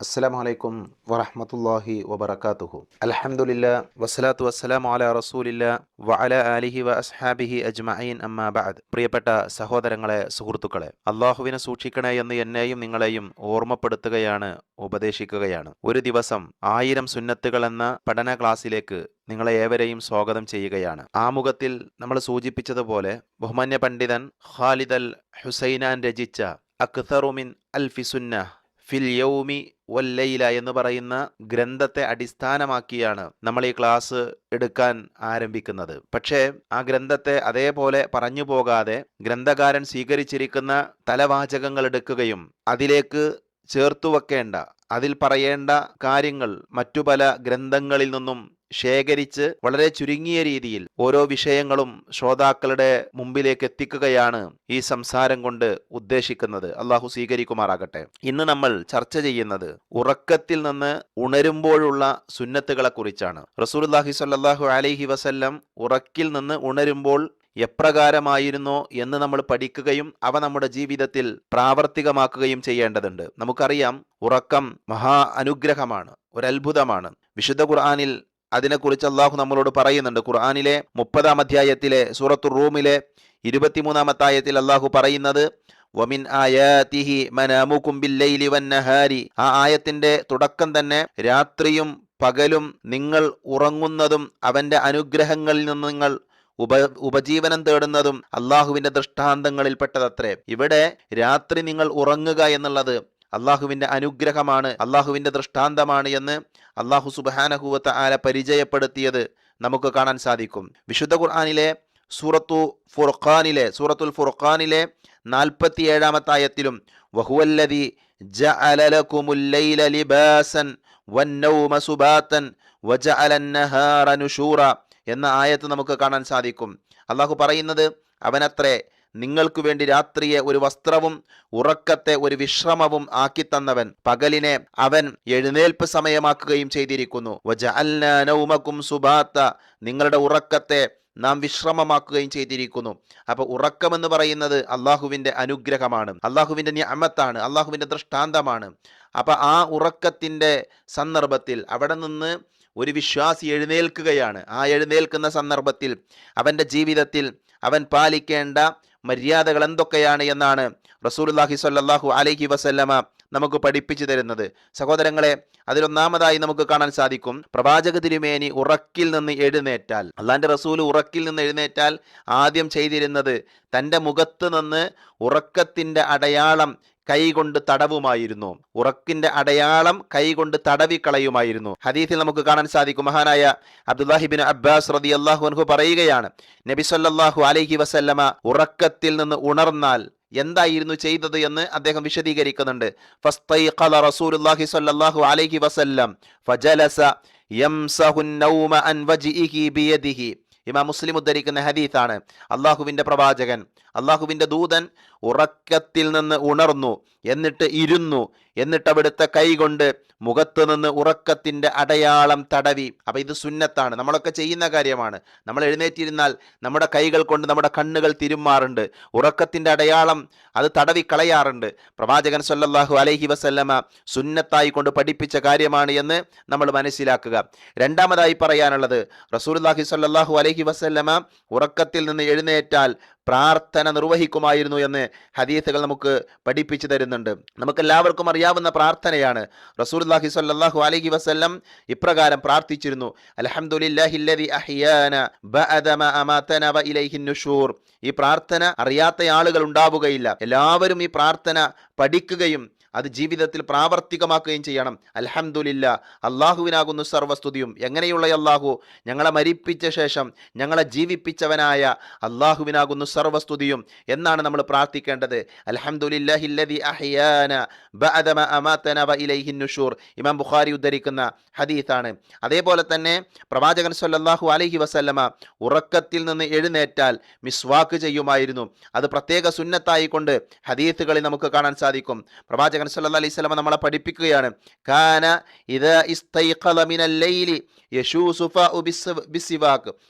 അസ്സലാമു വലൈക്കും വറഹമത്തല്ലാഹി വബറകാതുഹു. അലഹമുല്ല വസ്സലാത്തു വസ്സലാം അല റസൂലില്ല വഅല അലിഹി വ അസ്ഹാബിഹി അജ്മഈൻ അമ്മാ ബഅദ്. പ്രിയപ്പെട്ട സഹോദരങ്ങളെ സുഹൃത്തുക്കളെ അള്ളാഹുവിനെ സൂക്ഷിക്കണേ എന്ന് എന്നെയും നിങ്ങളെയും ഓർമ്മപ്പെടുത്തുകയാണ് ഉപദേശിക്കുകയാണ്. ഒരു ദിവസം ആയിരം സുന്നത്തുകൾ എന്ന പഠന ക്ലാസ്സിലേക്ക് നിങ്ങളെ ഏവരെയും സ്വാഗതം ചെയ്യുകയാണ്. ആമുഖത്തിൽ നമ്മൾ സൂചിപ്പിച്ചതുപോലെ ബഹുമാന്യ പണ്ഡിതൻ ഖാലിദ് അൽ ഹുസൈനാൻ രചിച്ച അക്തറുമിൻ അൽഫി സുന്ന ഫിൽ യൗമി വല്ലയില എന്ന് പറയുന്ന ഗ്രന്ഥത്തെ അടിസ്ഥാനമാക്കിയാണ് നമ്മൾ ഈ ക്ലാസ് എടുക്കാൻ ആരംഭിക്കുന്നത്. പക്ഷേ ആ ഗ്രന്ഥത്തെ അതേപോലെ പറഞ്ഞു പോകാതെ ഗ്രന്ഥകാരൻ സ്വീകരിച്ചിരിക്കുന്ന തലവാചകങ്ങൾ എടുക്കുകയും അതിലേക്ക് ചേർത്തു വെക്കേണ്ട അതിൽ പറയേണ്ട കാര്യങ്ങൾ മറ്റു പല ഗ്രന്ഥങ്ങളിൽ നിന്നും ശേഖരിച്ച് വളരെ ചുരുങ്ങിയ രീതിയിൽ ഓരോ വിഷയങ്ങളും ശ്രോതാക്കളുടെ മുമ്പിലേക്ക് എത്തിക്കുകയാണ് ഈ സംസാരം കൊണ്ട് ഉദ്ദേശിക്കുന്നത്. അള്ളാഹു സ്വീകരിക്കുമാറാകട്ടെ. ഇന്ന് നമ്മൾ ചർച്ച ചെയ്യുന്നത് ഉറക്കത്തിൽ നിന്ന് ഉണരുമ്പോഴുള്ള സുന്നത്തുകളെ കുറിച്ചാണ് റസൂലുല്ലാഹി സല്ലാഹു അലൈഹി വസല്ലം ഉറക്കിൽ നിന്ന് ഉണരുമ്പോൾ എപ്രകാരമായിരുന്നോ എന്ന് നമ്മൾ പഠിക്കുകയും അവ നമ്മുടെ ജീവിതത്തിൽ പ്രാവർത്തികമാക്കുകയും ചെയ്യേണ്ടതുണ്ട്. നമുക്കറിയാം ഉറക്കം മഹാ അനുഗ്രഹമാണ് ഒരത്ഭുതമാണ്. വിശുദ്ധ ഖുർആാനിൽ അതിനെക്കുറിച്ച് അള്ളാഹു നമ്മളോട് പറയുന്നുണ്ട്. ഖുർആാനിലെ മുപ്പതാം അധ്യായത്തിലെ സൂറത്തു റൂമിലെ ഇരുപത്തിമൂന്നാമത്തെ ആയത്തിൽ അള്ളാഹു പറയുന്നത് വമിൻ ബില്ലൈലി വന്നഹാരി. ആ ആയത്തിന്റെ തുടക്കം തന്നെ രാത്രിയും പകലും നിങ്ങൾ ഉറങ്ങുന്നതും അവന്റെ അനുഗ്രഹങ്ങളിൽ നിന്ന് നിങ്ങൾ ഉപ ഉപജീവനം തേടുന്നതും അള്ളാഹുവിന്റെ ദൃഷ്ടാന്തങ്ങളിൽപ്പെട്ടതത്രേ. ഇവിടെ രാത്രി നിങ്ങൾ ഉറങ്ങുക എന്നുള്ളത് അള്ളാഹുവിന്റെ അനുഗ്രഹമാണ് അള്ളാഹുവിന്റെ ദൃഷ്ടാന്തമാണ് എന്ന് അള്ളാഹു സുബാനഹുവത്ത് ആല പരിചയപ്പെടുത്തിയത് നമുക്ക് കാണാൻ സാധിക്കും. വിശുദ്ധ ഖുർആാനിലെ സൂറത്തു ഫുർഖാനിലെ സൂറത്തുൽ ഫുർഖാനിലെ നാൽപ്പത്തി ഏഴാമത്തെ ആയത്തിലും വഹുവല്ലതി എന്ന ആയത്ത് നമുക്ക് കാണാൻ സാധിക്കും. അള്ളാഹു പറയുന്നത് അവനത്രേ നിങ്ങൾക്ക് വേണ്ടി രാത്രിയെ ഒരു വസ്ത്രവും ഉറക്കത്തെ ഒരു വിശ്രമവും ആക്കി തന്നവൻ പകലിനെ അവൻ എഴുന്നേൽപ്പ് സമയമാക്കുകയും ചെയ്തിരിക്കുന്നു. സുബാത്ത. നിങ്ങളുടെ ഉറക്കത്തെ നാം വിശ്രമമാക്കുകയും ചെയ്തിരിക്കുന്നു. അപ്പൊ ഉറക്കമെന്ന് പറയുന്നത് അള്ളാഹുവിന്റെ അനുഗ്രഹമാണ്. അള്ളാഹുവിന്റെ അമത്താണ് അള്ളാഹുവിന്റെ ദൃഷ്ടാന്തമാണ്. അപ്പൊ ആ ഉറക്കത്തിന്റെ സന്ദർഭത്തിൽ അവിടെ നിന്ന് ഒരു വിശ്വാസി എഴുന്നേൽക്കുകയാണ്. ആ എഴുന്നേൽക്കുന്ന സന്ദർഭത്തിൽ അവന്റെ ജീവിതത്തിൽ അവൻ പാലിക്കേണ്ട മര്യാദകൾ എന്തൊക്കെയാണ് എന്നാണ് റസൂലുല്ലാഹി സ്വല്ലല്ലാഹു അലൈഹി വസല്ലമ നമുക്ക് പഠിപ്പിച്ചു തരുന്നത്. സഹോദരങ്ങളെ അതിലൊന്നാമതായി നമുക്ക് കാണാൻ സാധിക്കും പ്രവാചക തിരുമേനി ഉറക്കിൽ നിന്ന് എഴുന്നേറ്റാൽ. അള്ളാന്റെ റസൂൽ ഉറക്കിൽ നിന്ന് എഴുന്നേറ്റാൽ ആദ്യം ചെയ്തിരുന്നത് തന്റെ മുഖത്ത് നിന്ന് ഉറക്കത്തിന്റെ അടയാളം കൈകൊണ്ട് തടവുമായിരുന്നു. ഉറക്കിന്റെ അടയാളം കൈകൊണ്ട് തടവിക്കളയുമായിരുന്നു. ഹദീസിൽ നമുക്ക് കാണാൻ സാധിക്കും. മഹാനായ അബ്ദുല്ലാഹിബിൻ അബ്ബാസ് റതി അള്ളാഹു അൻഹു പറയുകയാണ് നബി സല്ലല്ലാഹു അലൈഹി വസല്ലമ ഉറക്കത്തിൽ നിന്ന് ഉണർന്നാൽ എന്തായിരുന്നു ചെയ്തത് എന്ന് അദ്ദേഹം വിശദീകരിക്കുന്നുണ്ട്. റസൂലുള്ളാഹി സ്വല്ലല്ലാഹു അലൈഹി വസല്ലം ഫജലസ നൗമ അൻ ഇമാം മുസ്ലിം ഉദ്ധരിക്കുന്ന ഹദീത്താണ് അള്ളാഹുവിന്റെ പ്രവാചകൻ അള്ളാഹുവിന്റെ ദൂതൻ ഉറക്കത്തിൽ നിന്ന് ഉണർന്നു എന്നിട്ട് ഇരുന്നു എന്നിട്ട് അവിടുത്തെ കൈകൊണ്ട് മുഖത്ത് നിന്ന് ഉറക്കത്തിന്റെ അടയാളം തടവി. അപ്പൊ ഇത് സുന്നത്താണ്. നമ്മളൊക്കെ ചെയ്യുന്ന കാര്യമാണ്. നമ്മൾ എഴുന്നേറ്റിരുന്നാൽ നമ്മുടെ കൈകൾ കൊണ്ട് നമ്മുടെ കണ്ണുകൾ തിരുമാറുണ്ട് ഉറക്കത്തിന്റെ അടയാളം അത് തടവി കളയാറുണ്ട് പ്രവാചകൻ സല്ലാഹു അലൈഹി വസല്ലമ സുന്നത്തായി കൊണ്ട് പഠിപ്പിച്ച കാര്യമാണ് എന്ന് നമ്മൾ മനസ്സിലാക്കുക. രണ്ടാമതായി പറയാനുള്ളത് റസൂൽ റസൂലുള്ളാഹി സല്ലാഹു അലൈഹി വസല്ലമ ഉറക്കത്തിൽ നിന്ന് എഴുന്നേറ്റാൽ പ്രാർത്ഥന നിർവഹിക്കുമായിരുന്നു എന്ന് ഹദീസുകൾ നമുക്ക് പഠിപ്പിച്ചു തരുന്നുണ്ട്. നമുക്കെല്ലാവർക്കും അറിയാവുന്ന പ്രാർത്ഥനയാണ്. റസൂലുള്ളാഹി സ്വല്ലല്ലാഹു അലൈഹി വസല്ലം ഇപ്രകാരം പ്രാർത്ഥിച്ചിരുന്നു. നുഷൂർ. ഈ പ്രാർത്ഥന അറിയാത്ത ആളുകൾ ഉണ്ടാവുകയില്ല. എല്ലാവരും ഈ പ്രാർത്ഥന പഠിക്കുകയും അത് ജീവിതത്തിൽ പ്രാവർത്തികമാക്കുകയും ചെയ്യണം. അലഹമുല്ല അള്ളാഹുവിനാകുന്നു സർവസ്തുതിയും. എങ്ങനെയുള്ള അള്ളാഹു? ഞങ്ങളെ മരിപ്പിച്ച ശേഷം ഞങ്ങളെ ജീവിപ്പിച്ചവനായ അള്ളാഹുവിനാകുന്നു സർവസ്തുതിയും എന്നാണ് നമ്മൾ പ്രാർത്ഥിക്കേണ്ടത്. അലഹമുല്ലൂർ ഇമാം ബുഖാരി ഉദ്ധരിക്കുന്ന ഹദീത്താണ് അതേപോലെ തന്നെ പ്രവാചകൻ സല്ലല്ലാഹു അലഹി വസല്ലമ ഉറക്കത്തിൽ നിന്ന് എഴുന്നേറ്റാൽ മിസ്വാക്ക് ചെയ്യുമായിരുന്നു. അത് പ്രത്യേക സുന്നത്തായിക്കൊണ്ട് ഹദീത്തുകളിൽ നമുക്ക് കാണാൻ സാധിക്കും. പ്രവാചകൻ പ്രവാചകൻ സല്ല അലൈഹി വസല്ലം നമ്മളെ പഠിപ്പിക്കുകയാണ്. കാന ഇത് ലൈലി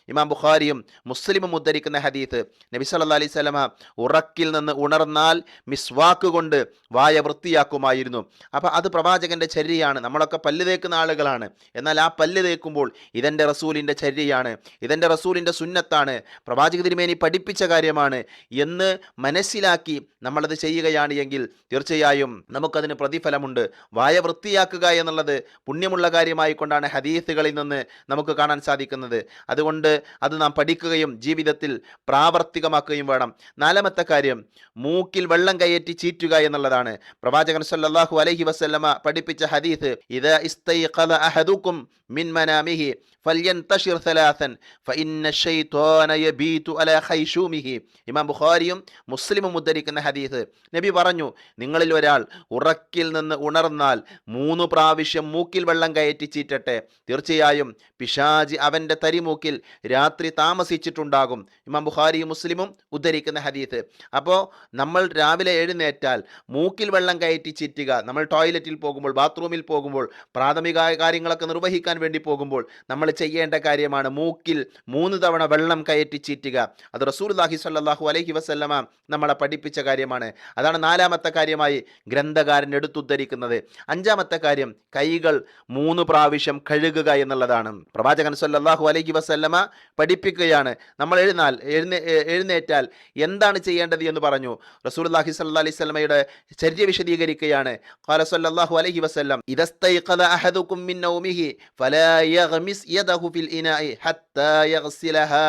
ഇമാം ബുഖാരിയും മുസ്ലിമും ഉദ്ധരിക്കുന്ന ഹദീത്ത്. നബി സല്ല അലൈഹി വസല്ലമ ഉറക്കിൽ നിന്ന് ഉണർന്നാൽ മിസ്വാക്ക് കൊണ്ട് വായ വൃത്തിയാക്കുമായിരുന്നു. അപ്പോൾ അത് പ്രവാചകന്റെ ചര്യയാണ്. നമ്മളൊക്കെ പല്ല് തേക്കുന്ന ആളുകളാണ്. എന്നാൽ ആ പല്ല് തേക്കുമ്പോൾ ഇതെന്റെ റസൂലിന്റെ ചര്യയാണ്. ഇതെന്റെ റസൂലിന്റെ സുന്നത്താണ്. പ്രവാചക തിരുമേനി പഠിപ്പിച്ച കാര്യമാണ്. എന്ന് മനസ്സിലാക്കി നമ്മളത് ചെയ്യുകയാണ് എങ്കിൽ തീർച്ചയായും നമുക്കതിന് പ്രതിഫലമുണ്ട്. വായ വൃത്തിയാക്കുക എന്നുള്ളത് പുണ്യമുള്ള കാര്യമായി കൊണ്ടാണ് ഹദീസുകളിൽ നിന്ന് നമുക്ക് കാണാൻ സാധിക്കുന്നത്. അതുകൊണ്ട് അത് നാം പഠിക്കുകയും ജീവിതത്തിൽ പ്രാവർത്തികമാക്കുകയും വേണം. നാലാമത്തെ കാര്യം മൂക്കിൽ വെള്ളം കയറ്റി ചീറ്റുക എന്നുള്ളതാണ്. പ്രവാചകൻ സല്ലാഹു അലഹി വസല്ലമ പഠിപ്പിച്ച ഹദീസ് ഇത് മിൻ മനാമിഹി ഇമാം ബുഖാരിയും ഉദ്ധരിക്കുന്ന ഹദീസ്. നബി പറഞ്ഞു നിങ്ങളിൽ ഒരാൾ ഉറക്കിൽ നിന്ന് ഉണർന്നാൽ മൂന്ന് പ്രാവശ്യം മൂക്കിൽ വെള്ളം കയറ്റി ചീറ്റട്ടെ. തീർച്ചയായും പിശാജി അവന്റെ തരിമൂക്കിൽ രാത്രി താമസിച്ചിട്ടുണ്ടാകും. ഇമാം ബുഖാരിയും മുസ്ലിമും ഉദ്ധരിക്കുന്ന ഹദീസ്. അപ്പോൾ നമ്മൾ രാവിലെ എഴുന്നേറ്റാൽ മൂക്കിൽ വെള്ളം കയറ്റി ചീറ്റുക നമ്മൾ ടോയ്ലറ്റിൽ പോകുമ്പോൾ ബാത്റൂമിൽ പോകുമ്പോൾ പ്രാഥമിക കാര്യങ്ങളൊക്കെ നിർവഹിക്കാൻ വേണ്ടി പോകുമ്പോൾ നമ്മൾ ചെയ്യേണ്ട കാര്യമാണ് മൂക്കിൽ മൂന്ന് തവണ വെള്ളം കയറ്റി ചീറ്റുക. അത് റസൂൽഹി സല്ലാഹു അലൈഹി വസല്ലമ നമ്മളെ പഠിപ്പിച്ച കാര്യമാണ്. അതാണ് നാലാമത്തെ കാര്യമായി. ഗ്രന്ഥകാരൻ എടുത്തുദ്ധരിക്കുന്നത് അഞ്ചാമത്തെ കാര്യം കൈകൾ മൂന്ന് പ്രാവശ്യം കഴുകുക എന്നുള്ളതാണ്. പ്രവാചകൻ സല്ലാഹു അലൈഹി വസല്ലമ പഠിപ്പിക്കുകയാണ്. നമ്മൾ എഴുന്നാൽ എഴുന്നേ എഴുന്നേറ്റാൽ എന്താണ് ചെയ്യേണ്ടത് എന്ന് പറഞ്ഞു. റസൂലുള്ളാഹി സല്ലാ അലൈഹി സ്വലമയുടെ ചര്യ വിശദീകരിക്കുകയാണ്. ഖാല സല്ലല്ലാഹു അലൈഹി വസല്ലം അഹദുകും ഫലാ യഗ്മിസ് യദഹു ഹത്താ യഗ്സിലഹാ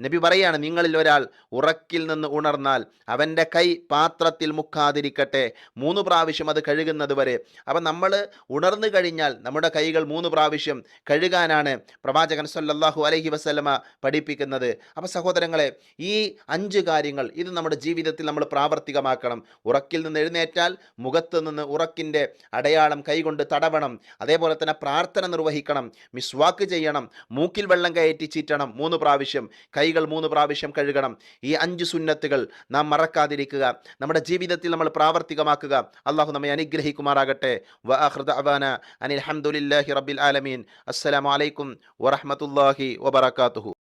നബി പറയാണ് നിങ്ങളിൽ ഒരാൾ ഉറക്കിൽ നിന്ന് ഉണർന്നാൽ അവന്റെ കൈ പാത്രത്തിൽ മുക്കാതിരിക്കട്ടെ. മൂന്ന് പ്രാവശ്യം അത് കഴുകുന്നത് വരെ. അപ്പം നമ്മൾ ഉണർന്നു കഴിഞ്ഞാൽ നമ്മുടെ കൈകൾ മൂന്ന് പ്രാവശ്യം കഴുകാനാണ് പ്രവാചകൻ സല്ലാഹു അലഹി വസ്ലമ പഠിപ്പിക്കുന്നത്. അപ്പം സഹോദരങ്ങളെ ഈ അഞ്ച് കാര്യങ്ങൾ ഇത് നമ്മുടെ ജീവിതത്തിൽ നമ്മൾ പ്രാവർത്തികമാക്കണം. ഉറക്കിൽ നിന്ന് എഴുന്നേറ്റാൽ മുഖത്ത് നിന്ന് ഉറക്കിന്റെ അടയാളം കൈകൊണ്ട് തടവണം. അതേപോലെ തന്നെ പ്രാർത്ഥന നിർവഹിക്കണം. മിസ്വാക്ക് ചെയ്യണം. മൂക്കിൽ വെള്ളം കയറ്റി ചീറ്റണം. മൂന്ന് പ്രാവശ്യം കൈകൾ മൂന്ന് പ്രാവശ്യം കഴുകണം. ഈ അഞ്ച് സുന്നത്തുകൾ നാം മറക്കാതിരിക്കുക. നമ്മുടെ ജീവിതത്തിൽ നമ്മൾ പ്രാവർത്തികമാക്കുക. അള്ളാഹു നമ്മെ അനുഗ്രഹിക്കുമാറാകട്ടെ. അനിൽ ഹംദുലില്ലാഹി റബ്ബിൽ ആലമീൻ. അസ്സലാമു അലൈക്കും വറഹ്മത്തുള്ളാഹി വബറകാതുഹു.